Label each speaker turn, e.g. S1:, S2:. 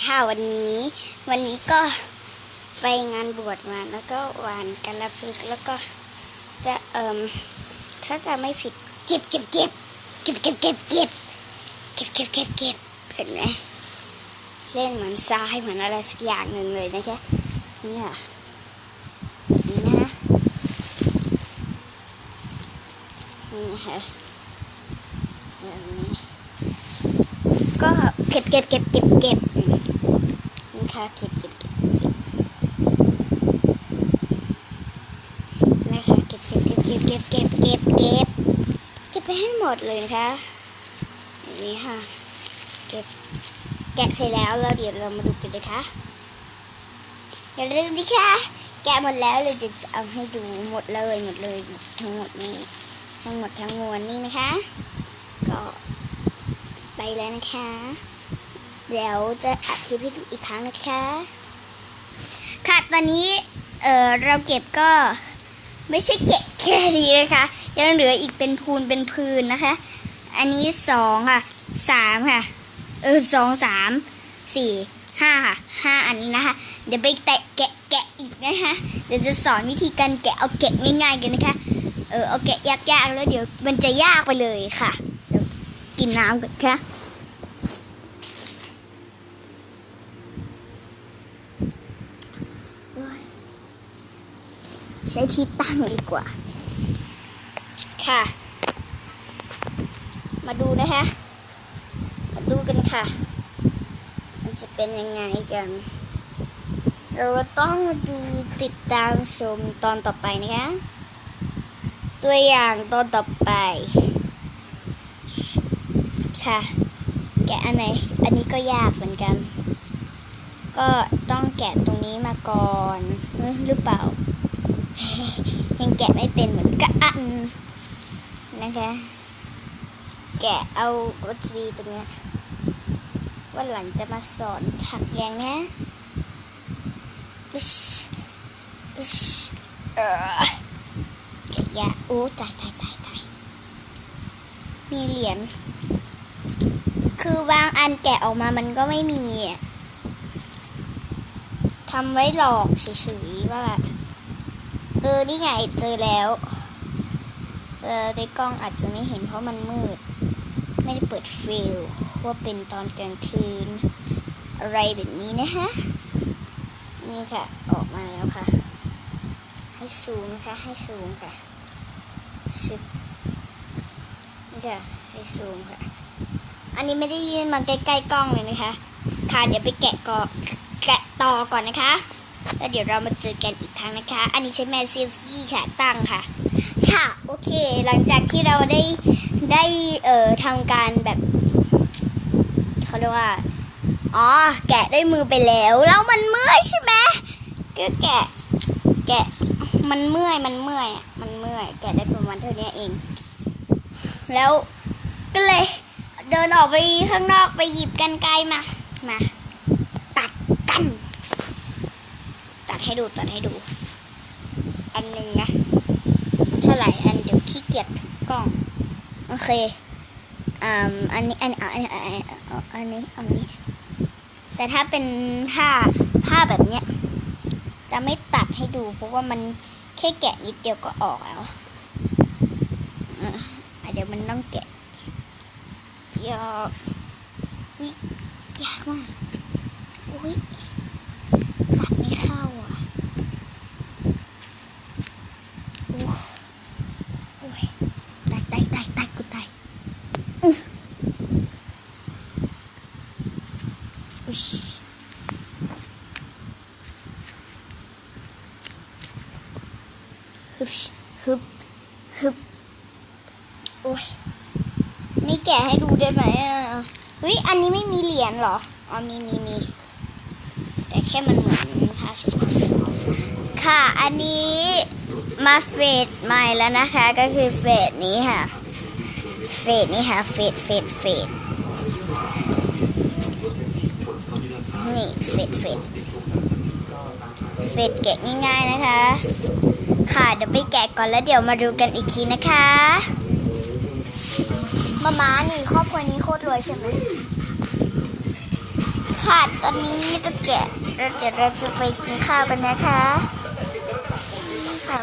S1: ค่ะวันนี้วันนี้ก็ไปงานบวชมาแล้วก็หวานกันละพึกแล้วก็จะเอ่มถ้าจะไม่ผิดเก็บเก็บเก็บเก็บเก็บเก็บเก็บเก็บเก็บเก็บเก็บเห็นไหมเล่นเหมือนทรายเหมือนอะไรสักอย่างหนึ่งเลยนะคะนี่ค่ะนี่นะนี่ค่ะแบบนี้ก็ เก็บเก็บเก็บเก็บเก็บนี่ค่ะเก็บเก็บเก็บเก็บนะคะเก็บเก็บเก็บเก็บเก็บเก็บเก็บเก็บไปให้หมดเลยนะคะอย่างนี้ค่ะเก็บแกะเสร็จแล้วแล้วเดี๋ยวเรามาดูกันนะคะอย่าลืมนะคะแกะหมดแล้วเลยจะเอาให้ดูหมดเลยหมดเลยทั้งหมดนี้ทั้งหมดทั้งมวลนี่นะคะ แล้วนะคะ เดี๋ยวจะอัดคลิปให้ดูอีกครั้งนะคะ ค่ะตอนนี้เออเราเก็บก็ไม่ใช่เก็บแค่นี้นะคะ ยังเหลืออีกเป็นพูนเป็นพืนนะคะ อันนี้สองค่ะสามค่ะ เออสองสามสี่ห้าค่ะห้าอันนี้นะคะ เดี๋ยวไปแตะแกะแกะอีกนะคะ เดี๋ยวจะสอนวิธีการแกะเอาแกะง่ายๆกันนะคะ เออเอาแกะยากๆแล้วเดี๋ยวมันจะยากไปเลยค่ะ กินน้ำก่อนค่ะใช้ที่ตั้งดีกว่า ค่ะ มาดูนะคะมาดูกันค่ะ มันจะเป็นยังไงกัน เราต้องมาดูติดตามชมตอนต่อไปนะคะ ตัวอย่างตอนต่อไป ค่ะ แกะอันไหน อันนี้ก็ยากเหมือนกัน ก็ต้องแกะตรงนี้มาก่อนหรือเปล่า ยังแกะไม่เป็นเหมือนกันนะคะ แกะเอาวัตวีตรงนี้วันหลังจะมาสอนถักอย่างนะอิชอิชเออแกะยาโอ้ตายตายตายตายมีเหรียญ คือบางอันแกะออกมามันก็ไม่มีอะทำไว้หลอกเฉยๆว่าเออ นี่ไงเจอแล้ว เจอในกล้องอาจจะไม่เห็นเพราะมันมืด ไม่ได้เปิดฟิลว่าเป็นตอนกลางคืน อะไรแบบนี้นะฮะ นี่ค่ะ ออกมาแล้วค่ะ ให้ซูมนะคะ ให้ซูมค่ะชิบนี่ค่ะ ให้ซูมค่ะ อันนี้ไม่ได้ยืนมาใกล้ๆกล้องเลยนะคะ ค่ะเดี๋ยวไปแกะก่อนแกะต่อก่อนนะคะ แล้วเดี๋ยวเรามาเจอกันอีกครั้งนะคะ อันนี้ใช้แมสซิฟี่ค่ะตั้งค่ะ ค่ะโอเค หลังจากที่เราได้ได้เอ่อทำการแบบเขาเรียกว่าอ๋อแกะด้วยมือไปแล้วแล้วมันเมื่อยใช่ไหมก็แกะแกะมันเมื่อยมันเมื่อยมันเมื่อย แกะได้ประมาณเท่านี้เอง แล้วก็เลย เดินออกไปข้างนอกไปหยิบกันไกลมา มา ตัดกัน ตัดให้ดูตัดให้ดู อันหนึ่งนะ เท่าไหร่อันเดี๋ยวขี้เกียจถือกล้อง โอเคอ่าอันนี้อันอันอันอันนี้อันนี้ แต่ถ้าเป็นผ้าผ้าแบบเนี้ย จะไม่ตัดให้ดู เพราะว่ามันแค่แกะนิดเดียวก็ออกแล้วเดี๋ยวมันต้องแกะ ยากอุ๊ยยากมากอุ้ยตัดไม่เข้าอะโอ้โอ้ยตายตายตายตายกูตายอื้ออุ๊ยฮึบฮึบฮึบโอ้ย แกะให้ดูได้ไหมอะเฮ้ยอันนี้ไม่มีเหรียญเหรอ อ๋อมีมีมี แต่แค่มันเหมือนผ้าเช็ดค่ะ อันนี้มาเฟสใหม่แล้วนะคะ ก็คือเฟสนี้ค่ะ เฟสนี้ค่ะ เฟสเฟสเฟสนี่เฟสเฟสเฟสแกะง่ายๆนะคะ ค่ะเดี๋ยวไปแกะก่อนแล้วเดี๋ยวมาดูกันอีกทีนะคะ มาม้านี่ครอบครัวนี้โคตรรวยใช่ไหมค่ะตอนนี้ตะแกะเราเดี๋ยวเราจะไปกินข้าวกันนะคะค่ะ